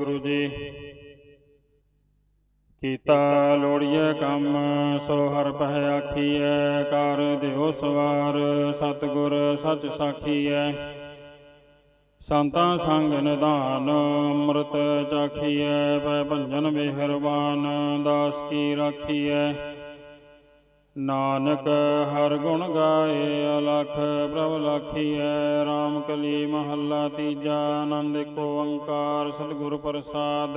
ਗੁਰੂ ਜੀ, ਕੀਤਾ ਲੋੜੀਏ ਕੰਮ, ਸੋ ਹਰ ਪਹਿ ਆਖੀਐ, ਕਰ ਦਿਓ ਸਵਾਰ, ਸਤਿਗੁਰ ਸੱਚ ਸਾਖੀਐ। ਸੰਤਾਂ ਸੰਗ ਨਿਧਾਨ, ਅੰਮ੍ਰਿਤ ਚਾਖੀਐ, ਪੈ ਭੰਜਨ ਮਿਹਰਬਾਨ, ਦਾਸ ਕੀ ਰਾਖੀਐ। ਨਾਨਕ ਹਰ ਗੁਣ ਗਾਏ, ਅਲਖ ਪ੍ਰਭ ਲਾਖੀਐ RAM ਕਲੀ ਮਹੱਲਾ ਤੀਜਾ, ਆਨੰਦ ਏਕ ਓੰਕਾਰ, ਸਤਿਗੁਰ ਪ੍ਰਸਾਦ।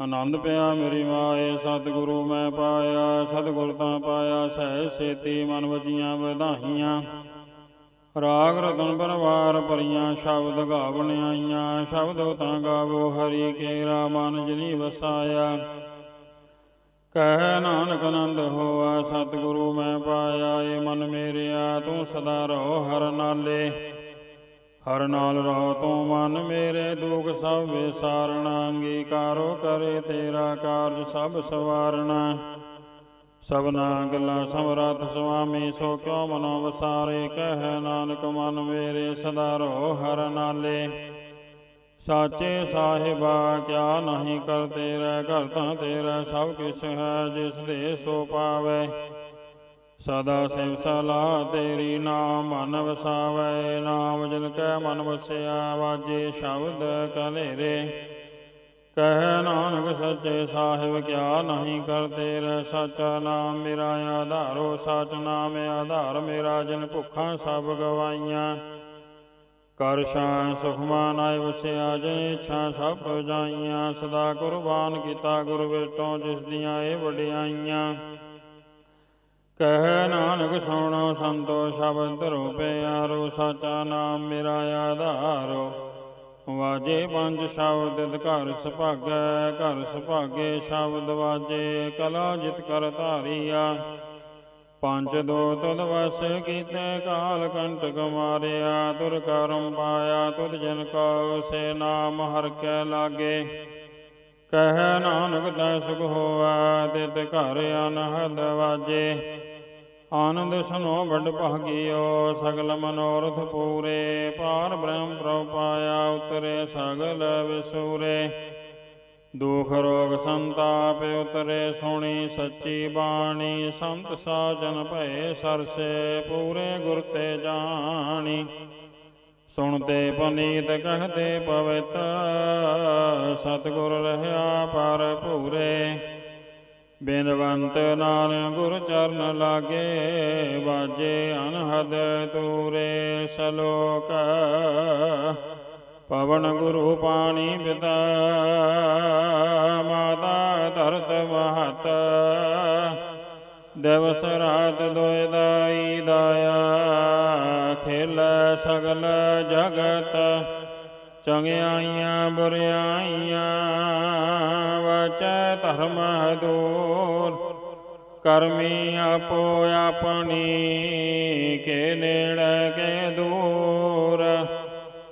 ਆਨੰਦ ਪਿਆ ਮੇਰੀ ਮਾਏ, ਸਤਿਗੁਰੂ ਮੈਂ ਪਾਇਆ, ਸਤਿਗੁਰ ਤਾਂ ਪਾਇਆ ਸਹਿ ਸੇਤੀ ਮਨ ਵਜੀਆਂ ਵਧਾਈਆਂ। ਰਾਗ ਰਤਨ ਪਰਵਾਰ ਭਰੀਆਂ, ਸ਼ਬਦ ਗਾਵਣ ਆਈਆਂ, ਸ਼ਬਦ ਤਾਂ ਗਾਵੋ, ਹਰੀ ਕੇਰਾ ਮਨ ਜਿਨੀ ਵਸਾਇਆ। ਕਹਿ ਨਾਨਕ ਆਨੰਦ ਹੋਆ, ਸਤਿਗੁਰੂ ਮੈਂ ਪਾਇਆ ਏ ਮਨ ਮੇਰਿਆ, ਤੂੰ ਸਦਾ ਰਹੋ ਹਰ ਨਾਲੇ। ਹਰ ਨਾਲ ਰਹੋ ਤੂੰ ਮਨ ਮੇਰੇ, ਦੁਖ ਸਭ ਵਿਸਾਰਣਾ, ਅੰਗੀਕਾਰੋ ਕਰੇ ਤੇਰਾ ਕਾਰਜ ਸਭ ਸਵਾਰਣਾ। ਸਭਨਾ ਗੱਲਾਂ ਸਮਰੱਥ ਸੁਆਮੀ, ਸੋ ਕਿਉ ਮਨੋ ਵਸਾਰੇ? ਕਹਿ ਨਾਨਕ ਮਨ ਮੇਰੇ, ਸਦਾ ਰਹੋ ਹਰ ਨਾਲੇ। ਸਾਚੇ ਸਾਹਿਬਾ, ਕਿਆ ਨਹੀਂ ਕਰ ਤੇਰਾ ਘਰ ਤਾਂ ਤੇਰਾ ਸਭ ਕਿਛ ਹੈ, ਜਿਸ ਦੇ ਸੋ ਪਾਵੇ। ਸਦਾ ਸਿਵ ਸਲਾਹ ਤੇਰੀ ਨਾਮ ਮਨ ਵਸਾਵੇ, ਨਾਮ ਜਿਨ ਕੈ ਮਨ ਵਸਿਆ, ਵਾਜੇ ਸ਼ਬਦ ਕਲੇਰੇ ਕਹਿ ਨਾਨਕ ਸੱਚੇ ਸਾਹਿਬ, ਕਿਆ ਨਹੀਂ ਕਰ ਤੇਰਾ ਸੱਚਾ ਨਾਮ ਮੇਰਾ ਆਧਾਰੋ, ਸਚ ਨਾਮ ਆਧਾਰ, ਮੇਰਾ ਜਿਨ ਭੁੱਖਾਂ ਸਭ ਗਵਾਈਆਂ। ਕਰ ਸ਼ਾਂ ਸੁਖਮਾਨ ਆਇ ਵਸਿਆ ਜਿਨ ਇੱਛਾ ਸਭ ਜਾਈਆਂ, ਸਦਾ ਕੁਰਬਾਨ ਕੀਤਾ ਗੁਰ ਵਿਟੋਂ ਜਿਸ ਦੀਆਂ ਇਹ ਵਡਿਆਈਆਂ ਕਹਿ ਨਾਨਕ ਸੁਣੋ ਸੰਤੋ, ਸ਼ਬਦ ਧਰੋ ਪਿਆਰੋ ਸਾਚਾ ਨਾਮ ਮੇਰਾ ਆਧਾਰੋ। ਵਾਜੇ ਪੰਜ ਸ਼ਬਦ ਘਰ ਸੁਭਾਗੈ, ਘਰ ਸੁਭਾਗੇ, ਸ਼ਬਦ ਵਾਜੇ, ਕਲਾ ਜਿਤ ਕਰ ਧਾਰੀਆ। ਪੰਜ ਦੋ ਤੁਧ ਵਸ ਕੀਤੇ ਕਾਲ ਕੰਟਕ ਮਾਰਿਆ ਤੁਰ ਕਰਮ ਪਾਇਆ ਤੁਧ ਜਨ ਕੋ ਸੇ ਨਾਮ ਹਰ ਕੈ ਲਾਗੇ। ਕਹਿ ਨਾਨਕ ਤੈ ਸੁਖ ਹੋਆ, ਤਿਤ ਘਰ ਅਨਹਦ ਵਾਜੇ। ਆਨੰਦ ਸੁਨੋ ਵੱਡ ਭਾਗਿਓ ਸਗਲ ਮਨੋਰਥ ਪੂਰੇ। ਪਾਰ ਬ੍ਰਹਮ ਪ੍ਰਭ ਪਾਇਆ, ਉਤਰੇ ਸਗਲ ਵਿਸੂਰੇ। ਦੁਖ ਰੋਗ ਸੰਤਾਪ ਉਤਰੇ ਸੁਣੀ ਸੱਚੀ ਬਾਣੀ, ਸੰਤ ਸਾਜਨ ਭਏ ਸਰਸੇ ਪੂਰੇ ਗੁਰ ਤੇ ਜਾਣੀ। ਸੁਣਤੇ ਪਨੀਤ ਕਹਤੇ ਪਵਿੱਤ, ਸਤਿਗੁਰ ਰਹਿਆ ਪਰ ਪੂਰੇ ਬਿਨਵੰਤ ਨਾਨਕ ਗੁਰ ਚਰਨ ਲਾਗੇ ਬਾਜੇ ਅਨਹਦ ਤੂਰੇ ਸਲੋਕ। ਪਵਨ ਗੁਰੂ ਪਾਣੀ ਪਿਤਾ, ਮਾਤਾ ਧਰਤ ਮਹਤ। ਦਿਵਸ ਰਾਤ ਦੋਇ ਦਾਈ ਦਾਇਆ, ਖੇਲ ਸਗਲ ਜਗਤ। ਚੰਗਿਆਈਆਂ ਬੁਰਿਆਈਆਂ, ਵਚੈ ਧਰਮ ਦੂਰ। ਕਰਮੀ ਆਪੋ ਆਪਣੀ, ਕੇ ਨੇੜੇ ਕੇ ਦੂਰ।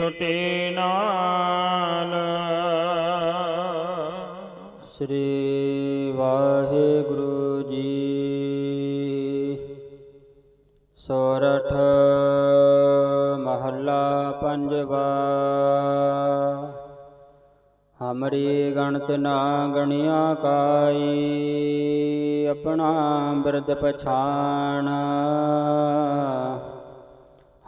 ਛੁਟੀ ਨਾਲ। ਸ੍ਰੀ ਵਾਹਿਗੁਰੂ ਜੀ। ਸੋਰਠ ਮਹੱਲਾ ਪੰਜਵਾ। ਹਮਰੀ ਗਣਤ ਨਾ ਗਣਿਆ ਕਾਈ, ਆਪਣਾ ਬਿਰਦ ਪਛਾਣ।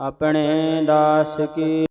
ਆਪਣੇ ਦਾਸ ਕੀ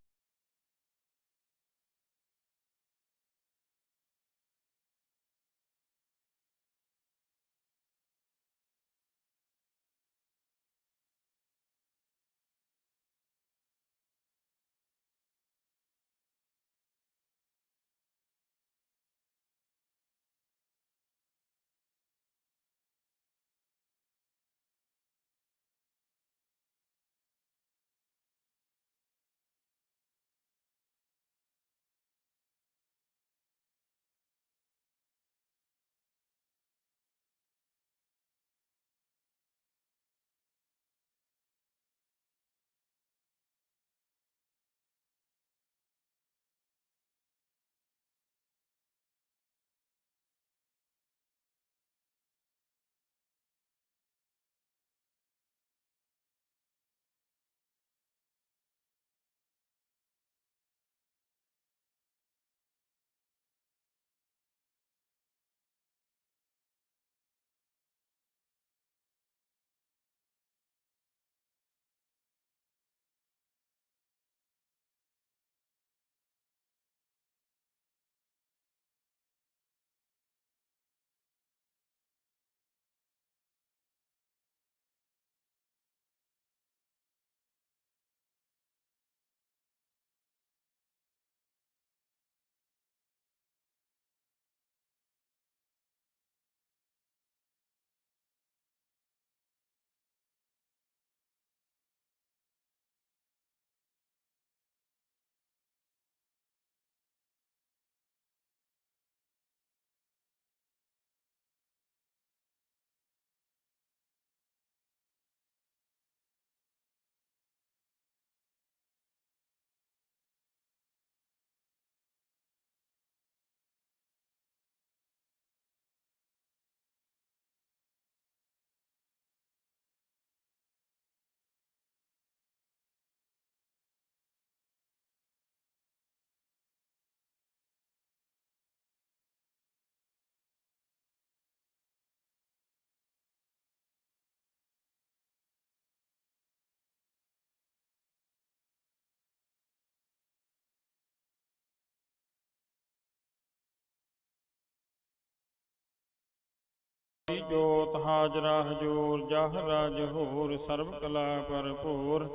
ਜੋਤ ਹਾਜਰਾ ਹਜੂਰ ਜਹਰਾ ਜਹੂਰ ਸਰਬ ਕਲਾ ਭਰਪੂਰ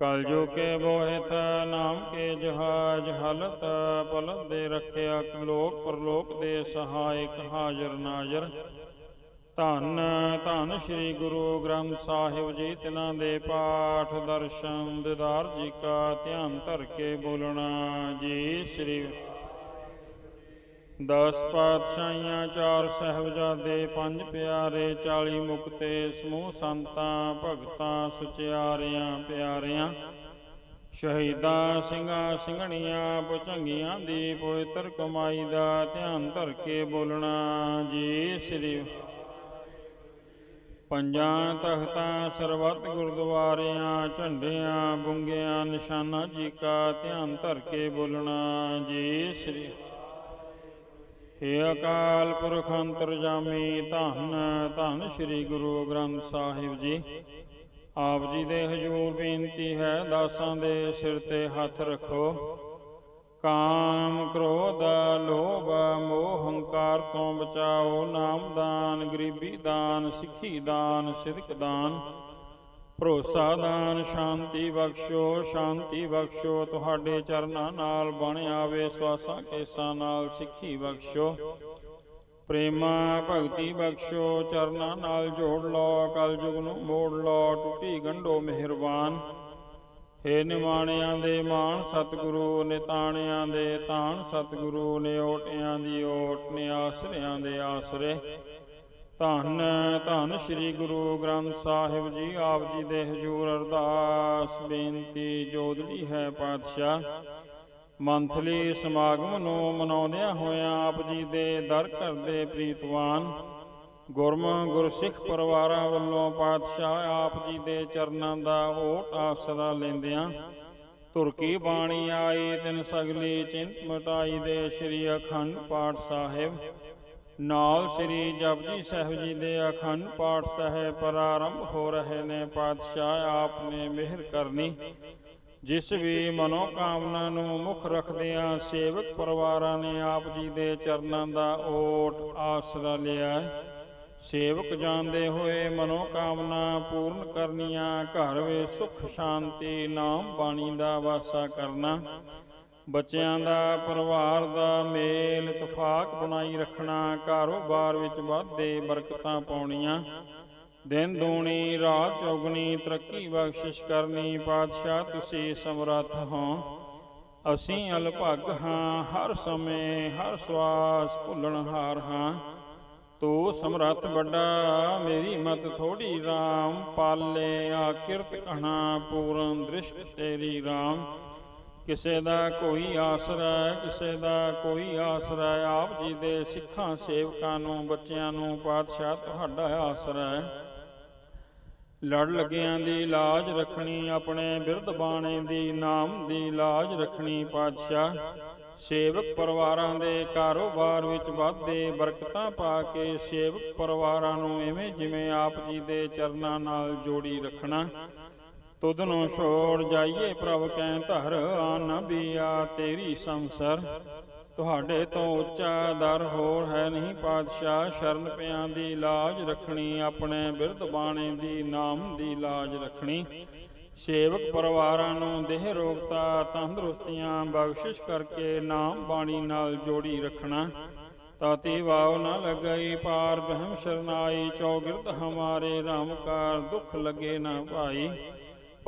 ਕਲ ਕੇ ਬੋਹਿਤ, ਨਾਮ ਕੇ ਜਹਾਜ ਹਲਤ ਪਲਤ ਦੇ ਰਖਿਆ, ਲੋਕ ਪਰਲੋਕ ਦੇ ਸਹਾਇਕ ਹਾਜ਼ਰ ਨਾਜ਼ਰ। ਧੰਨ ਧੰਨ ਸ੍ਰੀ ਗੁਰੂ ਗ੍ਰੰਥ ਸਾਹਿਬ ਜੀ, ਤਿਨਾਂ ਦੇ ਪਾਠ ਦਰਸ਼ਨ, ਦਿਦਾਰ ਜੀ ਕਾ ਧਿਆਨ ਧਰ ਕੇ ਬੋਲਣਾ ਜੀ, ਸ੍ਰੀ ਦਸ ਪਾਤਸ਼ਾਹੀਆਂ ਚਾਰ ਸਹਿਬਜ਼ਾਦੇ, ਪੰਜ ਪਿਆਰੇ, ਚਾਲੀ ਮੁਕਤੇ, ਸਮੂਹ ਸੰਤਾਂ, ਭਗਤਾਂ, ਸੁਚਿਆਰਿਆਂ, ਪਿਆਰਿਆਂ, ਸ਼ਹੀਦਾਂ, ਸਿੰਘਾਂ, ਸਿੰਘਣੀਆਂ ਪੁਚੰਗੀਆਂ ਦੀ ਪਵਿੱਤਰ ਕਮਾਈ ਦਾ ਧਿਆਨ ਧਰ ਕੇ ਬੋਲਣਾ ਜੀ ਸ੍ਰੀ ਪੰਜਾਂ ਤਖਤਾਂ, ਸਰਬੱਤ ਗੁਰਦੁਆਰਿਆਂ, ਝੰਡਿਆਂ, ਬੁੰਗਿਆਂ, ਨਿਸ਼ਾਨਾ ਜੀ ਕਾ ਧਿਆਨ ਧਰ ਕੇ ਬੋਲਣਾ ਜੀ ਸ੍ਰੀ ਹੇ ਅਕਾਲ ਪੁਰਖ ਅੰਤਰਜਾਮੀ ਧੰਨ ਧੰਨ ਸ੍ਰੀ ਗੁਰੂ ਗ੍ਰੰਥ ਸਾਹਿਬ ਜੀ। ਆਪ ਜੀ ਦੇ ਹਜੂਰ ਬੇਨਤੀ ਹੈ, ਦਾਸਾਂ ਦੇ ਸਿਰ ਤੇ ਹੱਥ ਰੱਖੋ। ਕਾਮ ਕ੍ਰੋਧ, ਲੋਭ, ਮੋਹ, ਹੰਕਾਰ ਤੋਂ ਬਚਾਓ। ਨਾਮਦਾਨ ਗਰੀਬੀ ਦਾਨ, ਸਿੱਖੀ ਦਾਨ, ਸਿਦਕ ਦਾਨ। ਭਰੋਸਾ ਦਾਨ ਸ਼ਾਂਤੀ ਬਖਸ਼ੋ ਸ਼ਾਂਤੀ ਬਖਸ਼ੋ। ਤੁਹਾਡੇ ਚਰਨਾਂ ਨਾਲ ਬਣ ਆਵੇ ਸਵਾਸਾਂ ਕੇਸਾਂ ਨਾਲ ਸਿੱਖੀ ਬਖਸ਼ੋ। ਪ੍ਰੇਮਾ ਭਗਤੀ ਬਖਸ਼ੋ, ਚਰਨਾਂ ਨਾਲ ਜੋੜ ਲਓ, ਕਲਯੁਗ ਨੂੰ ਮੋੜ ਲਓ, ਟੁੱਟੀ ਗੰਢੋ ਮਿਹਰਬਾਨ। ਹੇ ਨਿਮਾਣਿਆਂ ਦੇ ਮਾਣ ਸਤਿਗੁਰੂ, ਨਿਤਾਣਿਆਂ ਦੇ ਤਾਣ ਸਤਿਗੁਰੂ ਨੇ ਓਟਿਆਂ ਦੀ ਓਟ ਨੇ ਆਸਰਿਆਂ ਦੇ ਆਸਰੇ। ਧੰਨ ਧੰਨ ਸ੍ਰੀ ਗੁਰੂ ਗ੍ਰੰਥ ਸਾਹਿਬ ਜੀ, ਆਪ ਜੀ ਦੇ ਹਜੂਰ ਅਰਦਾਸ। ਬੇਨਤੀ ਜੋਦੜੀ ਹੈ ਪਾਤਸ਼ਾਹ, ਮੰਥਲੀ ਸਮਾਗਮ ਨੂੰ ਮਨਾਉਂਦਿਆਂ ਹੋਇਆਂ ਆਪ ਜੀ ਦੇ ਦਰ ਘਰ ਦੇ ਪ੍ਰੀਤਵਾਨ, ਗੁਰਮ ਗੁਰਸਿੱਖ ਪਰਿਵਾਰਾਂ ਵੱਲੋਂ ਪਾਤਸ਼ਾਹ ਆਪ ਜੀ ਦੇ ਚਰਨਾਂ ਦਾ ਓਟ ਆਸਰਾ ਲੈਂਦਿਆਂ ਤੁਰਕੀ ਬਾਣੀ ਆਈ, ਤਿਨ ਸਗਲੀ ਚਿੰਤ ਮਟਾਈ ਦੇ ਸ੍ਰੀ ਅਖੰਡ ਪਾਠ ਸਾਹਿਬ ਨਾਲ ਸ੍ਰੀ ਜਪਜੀ ਸਾਹਿਬ ਜੀ ਦੇ ਅਖੰਡ ਪਾਠ ਸਾਹਿਬ ਪ੍ਰਾਰੰਭ ਹੋ ਰਹੇ ਨੇ। ਪਾਤਸ਼ਾਹ ਆਪ ਨੇ ਮਿਹਰ ਕਰਨੀ। ਜਿਸ ਵੀ ਮਨੋ ਕਾਮਨਾ ਨੂੰ ਮੁੱਖ ਰੱਖਦਿਆਂ ਸੇਵਕ ਪਰਿਵਾਰਾਂ ਨੇ ਆਪ ਜੀ ਦੇ ਚਰਨਾਂ ਦਾ ਓਟ ਆਸਰਾ ਲਿਆ ਸੇਵਕ ਜਾਣਦੇ ਹੋਏ ਮਨੋ ਕਾਮਨਾ ਪੂਰਨ ਕਰਨੀਆਂ, ਘਰ ਵਿੱਚ ਸੁਖ, ਸ਼ਾਂਤੀ ਨਾਮ ਬਾਣੀ ਦਾ ਵਾਸਾ ਕਰਨਾ ਬੱਚਿਆਂ ਦਾ, ਪਰਿਵਾਰ ਦਾ ਮੇਲ ਇਤਫਾਕ ਬਣਾਈ ਰੱਖਣਾ ਕਾਰੋਬਾਰ ਵਿੱਚ ਵਾਧੇ ਬਰਕਤਾਂ ਪਾਉਣੀਆਂ। ਦਿਨ ਦੂਣੀ, ਰਾਤ ਚੌਗਣੀ, ਤਰੱਕੀ ਬਖਸ਼ਿਸ਼ ਕਰਨੀ, ਪਾਤਸ਼ਾਹ ਤੁਸੀਂ ਸਮਰੱਥ ਹੋ। ਅਸੀਂ ਅਲਭਗ ਹਾਂ, ਹਰ ਸਮੇਂ ਹਰ ਸਵਾਸ ਭੁੱਲਣਹਾਰ ਹਾਂ। ਤੂੰ ਸਮਰੱਥ ਵੱਡਾ, ਮੇਰੀ ਮਤ ਥੋੜੀ RAM ਪਾਲੇ ਆਕਿਰਤ ਕਿਰਤ ਕਹਣਾ ਪੂਰਨ ਦ੍ਰਿਸ਼ਟ ਤੇਰੀ RAM ਕਿਸੇ ਦਾ ਕੋਈ ਆਸਰਾ ਕਿਸੇ ਦਾ ਕੋਈ ਆਸਰਾ ਆਪ ਜੀ ਦੇ ਸਿੱਖਾਂ, ਸੇਵਕਾਂ ਨੂੰ, ਬੱਚਿਆਂ ਨੂੰ, ਪਾਤਸ਼ਾਹ ਤੁਹਾਡਾ ਆਸਰਾ ਹੈ। ਲੜ ਲੱਗਿਆਂ ਦੀ ਲਾਜ ਰੱਖਣੀ, ਆਪਣੇ ਬਿਰਧ ਬਾਣੇ ਦੀ, ਨਾਮ ਦੀ ਲਾਜ ਰੱਖਣੀ ਪਾਤਸ਼ਾਹ। ਸੇਵਕ ਪਰਿਵਾਰਾਂ ਦੇ ਕਾਰੋਬਾਰ ਵਿੱਚ ਵਾਧੇ ਬਰਕਤਾਂ ਪਾ ਕੇ ਸੇਵਕ ਪਰਿਵਾਰਾਂ ਨੂੰ ਐਵੇਂ ਜਿਵੇਂ ਆਪ ਜੀ ਦੇ ਚਰਨਾਂ ਨਾਲ ਜੋੜੀ ਰੱਖਣਾ। ਤੁਧ ਨੂੰ ਛੋੜ ਜਾਈਏ ਪ੍ਰਭ ਕੈ ਧਰ, ਆਨ ਬੀਆ ਤੇਰੀ ਸੰਸਰ। ਤੁਹਾਡੇ ਤੋਂ ਉੱਚਾ ਦਰ ਹੋਰ ਹੈ ਨਹੀਂ ਪਾਤਸ਼ਾਹ, ਸ਼ਰਨ ਪਿਆਂ ਦੀ ਲਾਜ ਰੱਖਣੀ, ਆਪਣੇ ਬਿਰਧ ਬਾਣੇ ਦੀ ਨਾਮ ਦੀ ਲਾਜ ਰੱਖਣੀ। ਸੇਵਕ ਪਰਿਵਾਰਾਂ ਨੂੰ ਦੇਹ ਰੋਗਤਾ, ਤੰਦਰੁਸਤੀਆਂ ਬਖਸ਼ਿਸ਼ ਕਰਕੇ ਨਾਮ ਬਾਣੀ ਨਾਲ ਜੋੜੀ ਰੱਖਣਾ। ਤਾਤੀ ਵਾਵ ਨਾ ਲਗਈ, ਪਾਰ ਬਹਿਮ ਸ਼ਰਨਾਈ, ਚੌਗਿਰਦ ਹਮਾਰੇ ਰਾਮ ਕਾਰ ਦੁੱਖ ਲਗੇ ਨਾ ਭਾਈ।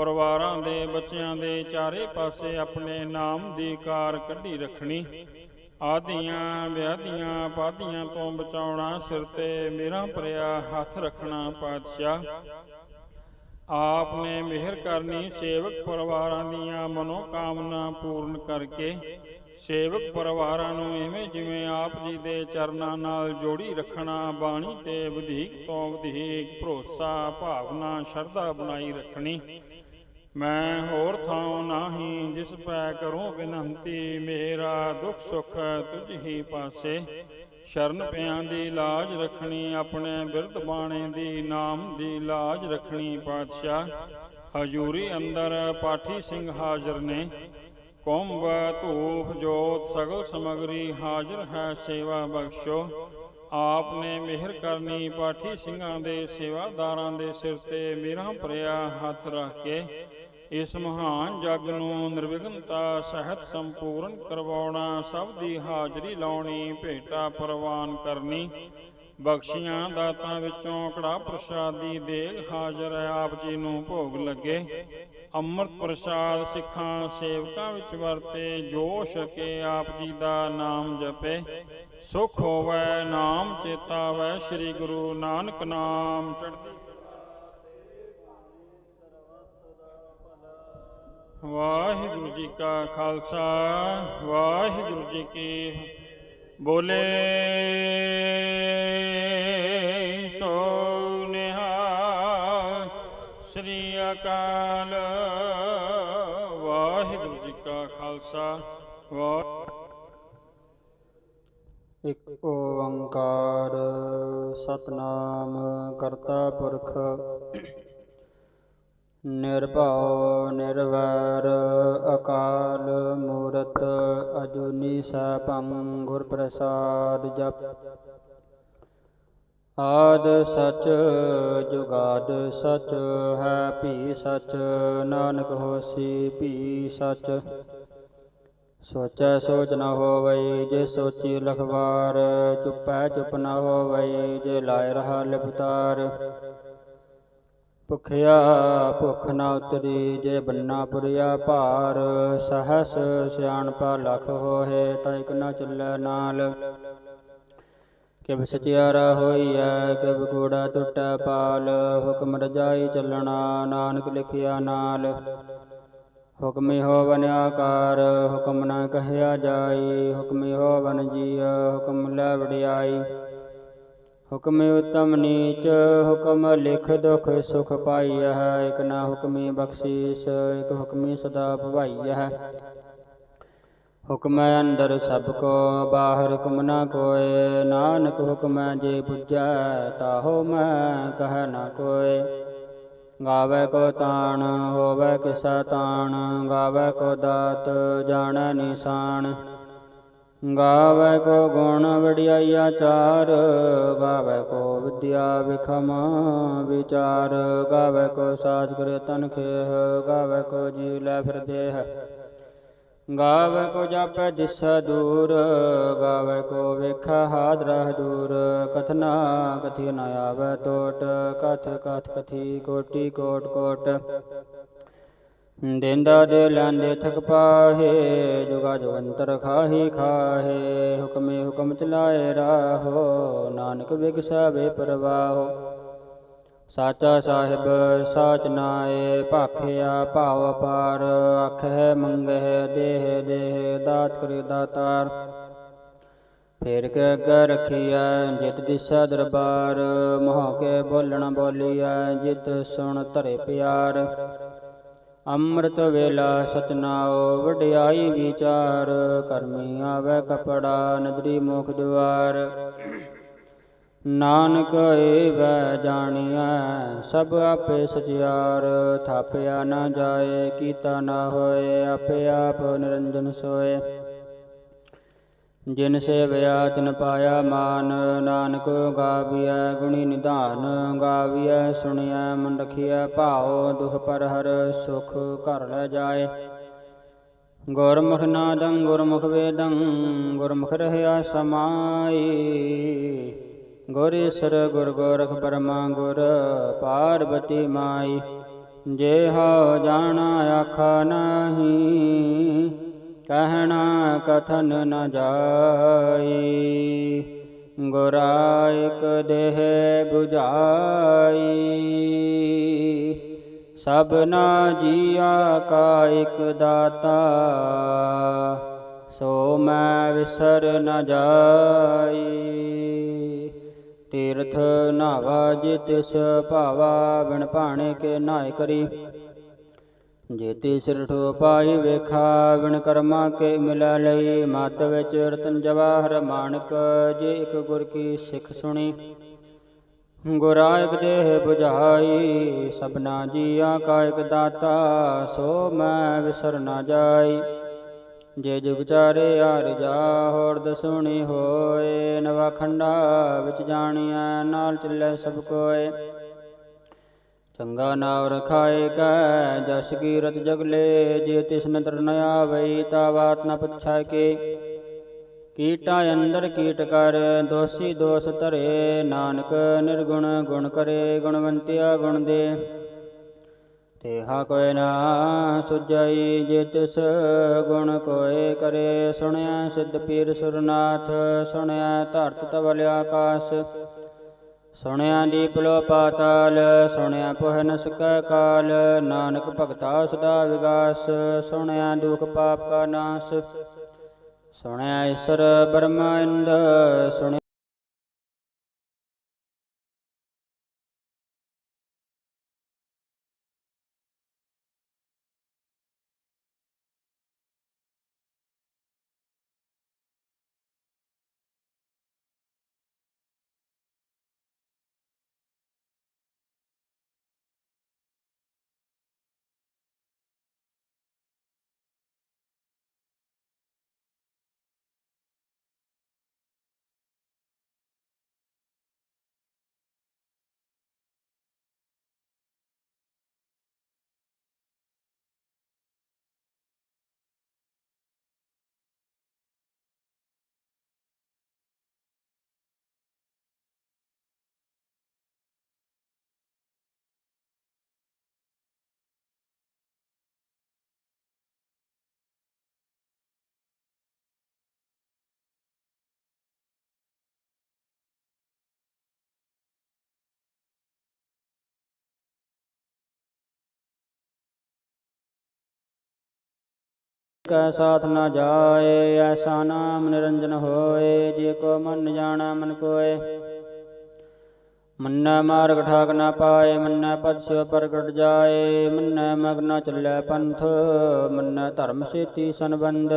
ਪਰਿਵਾਰਾਂ ਦੇ ਬੱਚਿਆਂ ਦੇ ਚਾਰੇ ਪਾਸੇ ਆਪਣੇ ਨਾਮ ਦੀ ਕਾਰ ਕੱਢੀ ਰੱਖਣੀ। ਆਦੀਆਂ ਵਿਆਧੀਆਂ ਪਾਦੀਆਂ ਤੋਂ ਬਚਾਉਣਾ ਸਿਰ ਤੇ ਮੇਰਾ ਭਰਿਆ ਹੱਥ ਰੱਖਣਾ ਪਾਤਸ਼ਾਹ। ਆਪ ਨੇ ਮਿਹਰ ਕਰਨੀ ਸੇਵਕ ਪਰਿਵਾਰਾਂ ਦੀਆਂ ਮਨੋਕਾਮਨਾ ਪੂਰਨ ਕਰਕੇ, ਸੇਵਕ ਪਰਿਵਾਰਾਂ ਨੂੰ ਐਵੇਂ ਜਿਵੇਂ ਆਪ ਜੀ ਦੇ ਚਰਨਾਂ ਨਾਲ ਜੋੜੀ ਰੱਖਣਾ, ਬਾਣੀ ਤੇ ਵਧੇਕ ਤੋਂ ਵਧੇਕ ਭਰੋਸਾ, ਭਾਵਨਾ, ਸ਼ਰਧਾ ਬਣਾਈ ਰੱਖਣੀ। ਮੈਂ ਹੋਰ ਥਾਂ ਨਾਹੀ, ਜਿਸ ਪੈ ਕਰੂੰ ਬਿਨੰਤੀ, ਮੇਰਾ ਦੁੱਖ ਸੁਖ ਤੁਝ ਹੀ ਪਾਸੇ। ਸ਼ਰਨ ਪਿਆਂ ਦੀ ਲਾਜ ਰੱਖਣੀ, ਆਪਣੇ ਬਿਰਧ ਬਾਣੇ ਦੀ, ਨਾਮ ਦੀ ਲਾਜ ਰੱਖਣੀ ਪਾਤਸ਼ਾਹ। ਹਜੂਰੀ ਅੰਦਰ ਪਾਠੀ ਸਿੰਘ ਹਾਜ਼ਰ ਨੇ। ਕੁੰਭ, ਧੂਪ, ਜੋਤ, ਸਗਲ ਸਮਗਰੀ, ਹਾਜ਼ਰ ਹੈ ਸੇਵਾ ਬਖਸ਼ੋ। ਆਪ ਨੇ ਮਿਹਰ ਕਰਨੀ, ਪਾਠੀ ਸਿੰਘਾਂ ਦੇ ਸੇਵਾਦਾਰਾਂ ਦੇ ਸਿਰ ਤੇ, ਮੇਰਾ ਭਰਿਆ ਹੱਥ ਰੱਖ ਕੇ। ਇਸ ਮਹਾਨ ਜਗ ਨੂੰ ਨਿਰਵਿਘਨਤਾ ਸਹਿਤ ਸੰਪੂਰਨ ਕਰਵਾਉਣਾ, ਸਭ ਦੀ ਹਾਜ਼ਰੀ ਲਾਉਣੀ, ਭੇਟਾ ਪ੍ਰਵਾਨ ਕਰਨੀ। ਬਖਸ਼ੀਆਂ ਦਾਤਾਂ ਵਿੱਚੋਂ ਕੜਾ ਪ੍ਰਸ਼ਾਦੀ ਦੇ ਹਾਜ਼ਰ ਆਪ ਜੀ ਨੂੰ ਭੋਗ ਲੱਗੇ। ਅੰਮ੍ਰਿਤ ਪ੍ਰਸਾਦ ਸਿੱਖਾਂ ਸੇਵਕਾਂ ਵਿੱਚ ਵਰਤੇ ਜੋ ਛਕੇ ਆਪ ਜੀ ਦਾ ਨਾਮ ਜਪੇ। ਸੁਖ ਹੋਵੇ, ਨਾਮ ਚੇਤਾਵੈ, ਸ੍ਰੀ ਗੁਰੂ ਨਾਨਕ ਨਾਮ ਚੜ੍ਹਦੀ ਵਾਹਿਗੁਰੂ ਜੀ ਕਾ ਖਾਲਸਾ, ਵਾਹਿਗੁਰੂ ਜੀ ਕੀ ਬੋਲੇ। ਸੋ ਨਿਹਾਲ ਸ੍ਰੀ ਅਕਾਲ। ਵਾਹਿਗੁਰੂ ਜੀ ਕਾ ਖਾਲਸਾ ਵਾਹਿਗੁਰੂ ਇਕ ਓੰਕਾਰ, ਸਤਨਾਮ ਕਰਤਾ ਪੁਰਖ। ਨਿਰਭਉ, ਨਿਰਵੈਰ, ਅਕਾਲ ਮੂਰਤ ਅਜੂਨੀ ਸੈਭੰ ਗੁਰ ਪ੍ਰਸਾਦ ਜਪ। ਆਦ ਸਚ ਜੁਗਾਦ ਸਚ, ਹੈ ਭੀ ਸਚ, ਨਾਨਕ ਹੋਸੀ ਭੀ ਸਚ। ਸੋਚੈ ਸੋਚ ਨ ਹੋਵਈ, ਜੇ ਸੋਚੀ ਲਖਵਾਰ, ਚੁਪੈ ਚੁਪ ਨ ਹੋਵਈ, ਜੇ ਲਾਇ ਰਹਾ ਲਿਪਤਾਰ। ਭੁਖਿਆ ਭੁਖ ਨਾ ਉਤਰੀ ਜੇ ਬੰਨਾ ਪੁਰਿਆ ਭਾਰ, ਸਹਸ ਸਿਆਣਪਾ ਲਖ ਹੋਏ ਤਾਂ ਇਕ ਨ ਚੱਲੈ ਨਾਲ। ਕਿਬ ਸਚਿਆਰਾ ਹੋਈਐ ਕਿਬ ਕੂੜਾ ਟੁੱਟੈ ਪਾਲ, ਹੁਕਮ ਰਜਾਈ ਚੱਲਣਾ, ਨਾਨਕ ਲਿਖਿਆ ਨਾਲ। ਹੁਕਮਿ ਹੋਵਨ ਆਕਾਰ, ਹੁਕਮ ਨਾ ਕਹਿਆ ਜਾਈ, ਹੁਕਮਿ ਹੋਵਨ ਜੀਅ ਹੁਕਮ ਲੈ ਵਡਿਆਈ। ਹੁਕਮਿ ਉਤਮ ਨੀਚ, ਹੁਕਮ ਲਿਖ ਦੁਖ ਸੁਖ ਪਾਈਐ, ਇਕ ਨਾ ਹੁਕਮੀ ਬਖਸ਼ੀਸ, ਇਕ ਹੁਕਮੀ ਸਦਾ ਭਵਾਈਐ। ਹੁਕਮੈ ਅੰਦਰ ਸਭ ਕੋ, ਬਾਹਰ ਹੁਕਮ ਨਾ ਕੋਏ, ਨਾਨਕ ਹੁਕਮੈ ਜੇ ਪੁੱਜੈ, ਤਾਹੋ ਮੈਂ ਕਹਿ ਨਾ ਕੋਏ। ਗਾਵੇ ਕੋ ਤਾਣ, ਹੋਵੇ ਕਿਸਾ ਤਾਣ, ਗਾਵੇ ਕੋ ਦਾਤ, ਜਾਣੈ ਨਿਸ਼ਾਨ। ਗਾਵੇ ਕੋ ਗੁਣ ਵਡਿਆਈ ਆਚਾਰ ਗਾਵੇ ਕੋ ਵਿਦਿਆ ਵਿਖਮ ਵਿਚਾਰ, ਗਾਵੇ ਕੋ ਸਾਜ ਕਰੇ ਤਨ ਖੇਹ, ਗਾਵੇ ਕੋ ਜੀ ਲੈ ਫਿਰ ਦੇਹ। ਗਾਵੇ ਕੋ ਜਾਪੈ ਦਿਸਾ ਦੂਰ, ਗਾਵੇ ਕੋ ਵੇਖਾ ਹਾਦਰਾ ਦੂਰ। ਕਥਨਾ ਕਥੀ ਨ ਆਵੇ ਟੋਟ, ਕਥ ਕਥ ਕਥੀ ਕੋਟੀ ਕੋਟ ਕੋਟ। ਦੇਂਦਾ ਦੇ ਲੈਂਦੇ ਥਕ ਪਾਹੇ, ਜੁਗਾ ਜੁਗੰਤਰ ਖਾਹੀ ਖਾਹੇ, ਹੁਕਮੇ ਹੁਕਮ ਚਲਾਏ ਰਾਹੋ, ਨਾਨਕ ਵਿਗਸਾ ਵੇ ਪਰਵਾਹੋ। ਸਾਚਾ ਸਾਹਿਬ, ਸਾਚ ਨਾਏ ਭਾਖਿਆ ਭਾਵ ਪਾਰ ਆਖੇ ਮੰਗਹਿ ਦੇਹ ਦੇਹ, ਦਾਤ ਕਰੇ ਦਾਤਾਰ। ਫੇਰ ਕੇ ਅੱਗੇ ਰਖੀਐ, ਜਿਤ ਦਿਸਾ ਦਰਬਾਰ, ਮੋਹ ਕੇ ਬੋਲਣ ਬੋਲੀਐ, ਜਿਤ ਸੁਣ ਧਰੇ ਪਿਆਰ। ਅੰਮ੍ਰਿਤ ਵੇਲਾ ਸਤਨਾਉ, ਵਡਿਆਈ ਵਿਚਾਰ, ਕਰਮੀ ਆਵੇ ਕਪੜਾ, ਨਦਰੀ ਮੁਖ ਦੁਆਰ। ਨਾਨਕ ਏਵੈ ਜਾਣੀਐ, ਸਭ ਆਪੇ ਸਚਿਆਰ। ਥਾਪਿਆ ਨਾ ਜਾਏ, ਕੀਤਾ ਨਾ ਹੋਏ, ਆਪੇ ਆਪ ਨਿਰੰਜਨ ਸੋਏ। ਜਿਨ ਸੇਵਿਆ ਤਿਨ ਪਾਇਆ ਮਾਨ, ਨਾਨਕ ਗਾਵਿਆ ਗੁਣੀ ਨਿਧਾਨ, ਗਾਵੀਐ ਸੁਣਿਆ ਮਨ ਰਖੀਐ ਭਾਉ, ਦੁਖ ਪਰ ਹਰ ਸੁਖ ਘਰ ਲੈ ਜਾਏ। ਗੁਰਮੁਖ ਨਾਦੰ, ਗੁਰਮੁਖ ਵੇਦੰ, ਗੁਰਮੁਖ ਰਹਿਆ ਸਮਾਈ। ਗੁਰੇਸ਼ਰ ਗੁਰ ਗੋਰਖ ਬਰਮਾ ਗੁਰ ਪਾਰਬਤੀ ਮਾਈ। ਜੇ ਹਉ ਜਾਣਾ, ਆਖਾ ਨਹੀਂ। ਕਹਿਣਾ ਕਥਨ ਨ ਜਾਈ। ਗੁਰਾਇਕ ਦੇਹ 부ਝਾਈ ਸਭਨਾ ਜੀਆ ਕਾ ਇਕ ਦਾਤਾ। ਸੋ ਮੈਂ ਵਿਸਰ ਨ ਜਾਈ। ਤੀਰਥ ਨਾਵਾ ਜਿਤਿਸ ਭਾਵਾ ਬਿਨ ਭਾਣੇ ਕੇ ਨਾਇ ਕਰੀ। ਜੇਤੀ ਸਿਰ ਠੋ ਪਾਈ ਵੇਖਾ, ਬਿਨ ਕਰਮਾ ਕੇ ਮਿਲਾ ਲਈ। ਮਤ ਵਿੱਚ ਰਤਨ ਜਵਾਹਰ, ਮਾਨਕ ਜੇ ਇਕ ਗੁਰ ਕੀ ਸਿੱਖ ਸੁਣੀ। ਗੁਰਾਇਕ ਦੇਹ 부ਝਾਈ ਸਭਨਾ ਜੀਆ ਕਾ ਇਕ ਦਾਤਾ, ਸੋ ਮੈਂ ਵਿਸਰ ਨਾ ਜਾਈ। ਜੇ ਜੁਗ ਚਾਰੇ ਆਰ ਜਾ ਹੋਰ ਦਸੁਣੀ ਹੋਏ, ਨਵਾ ਖੰਡਾ ਵਿੱਚ ਜਾਣੀਐ, ਨਾਲ ਚੱਲੇ ਸਭ ਕੋਏ। ਚੰਗਾ ਨਾਮ ਰਖਾਏ ਕੈ ਜਸ ਕੀਰਤ ਜਗਲੇ ਜੇ ਤਿਸ ਨਦਰ ਨ ਆਵਈ ਤਾ ਬਾਤ ਨ ਪੁੱਛੈ ਕੇ। ਕੀਟਾ ਅੰਦਰ ਕੀਟ ਕਰ, ਦੋਸੀ ਦੋਸ ਧਰੇ, ਨਾਨਕ ਨਿਰਗੁਣ ਗੁਣ ਕਰੇ, ਗੁਣਵੰਤਿਆ ਗੁਣ ਦੇ। ਤੇਹਾ ਕੋਇ ਨਾ ਸੁਜਈ ਜੇ ਤਿਸ ਗੁਣ ਕੋਇ ਕਰੇ ਸੁਣਿਆ ਸਿੱਧ ਪੀਰ ਸੁਰਨਾਥ ਸੁਣਿਆ ਧਰਤ ਤਵਲਿਆ ਆਕਾਸ਼। ਸੁਣਿਆ ਦੀਪ ਲੋ ਪਾਤਾਲ, ਸੁਣਿਆ ਪੁਹ ਨ ਸਕੈ ਕਾਲ, ਨਾਨਕ ਭਗਤਾ ਸਦਾ ਵਿਗਾਸ, ਸੁਣਿਆ ਦੁਖ ਪਾਪ ਕਾ ਨਾਸ। ਸੁਣਿਆ ਈਸ਼ਰ ਬਰਮਾਇੰਦ ਸੁਣਿਆ ਕੈ ਸਾਥ ਨਾ ਜਾਏ, ਐਸਾ ਨਾਮ ਨਿਰੰਜਨ ਹੋਏ, ਜੇ ਕੋ ਮਨ ਜਾਣਾ ਮਨ ਕੋਏ। ਮੰਨੈ ਮਾਰਗ ਠਾਕ ਨਾ ਪਾਏ, ਮੰਨੈ ਪਦ ਸਿਵ ਪ੍ਰਗਟ ਜਾਏ, ਮੰਨੈ ਮਗਨ ਚੱਲੈ ਪੰਥ, ਮੰਨੈ ਧਰਮ ਸੇਤੀ ਸੰਬੰਧ।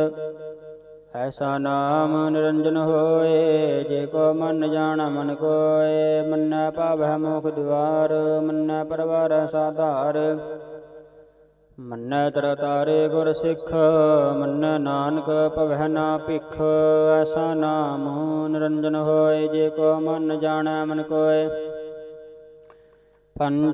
ਐਸਾ ਨਾਮ ਨਿਰੰਜਨ ਹੋਏ, ਜੇ ਕੋ ਮਨ ਜਾਣਾ ਮਨ ਕੋਏ, ਮੰਨੈ ਪਾਵੈ ਮੁਖ ਦੁਆਰ, ਮੰਨੈ ਪਰਵਾਰ ਸਾਧਾਰ। ਮੰਨੈ ਤਰ ਤਾਰੇ ਗੁਰ ਸਿੱਖ, ਮੰਨੈ ਨਾਨਕ ਭਵੈ ਨਾ ਭਿਖ। ਐਸਾ ਨਾਮ ਨਿਰੰਜਨ ਹੋਏ, ਜੇ ਕੋ ਮਨ ਜਾਣੈ ਮਨ ਕੋਏ। ਪੰਜ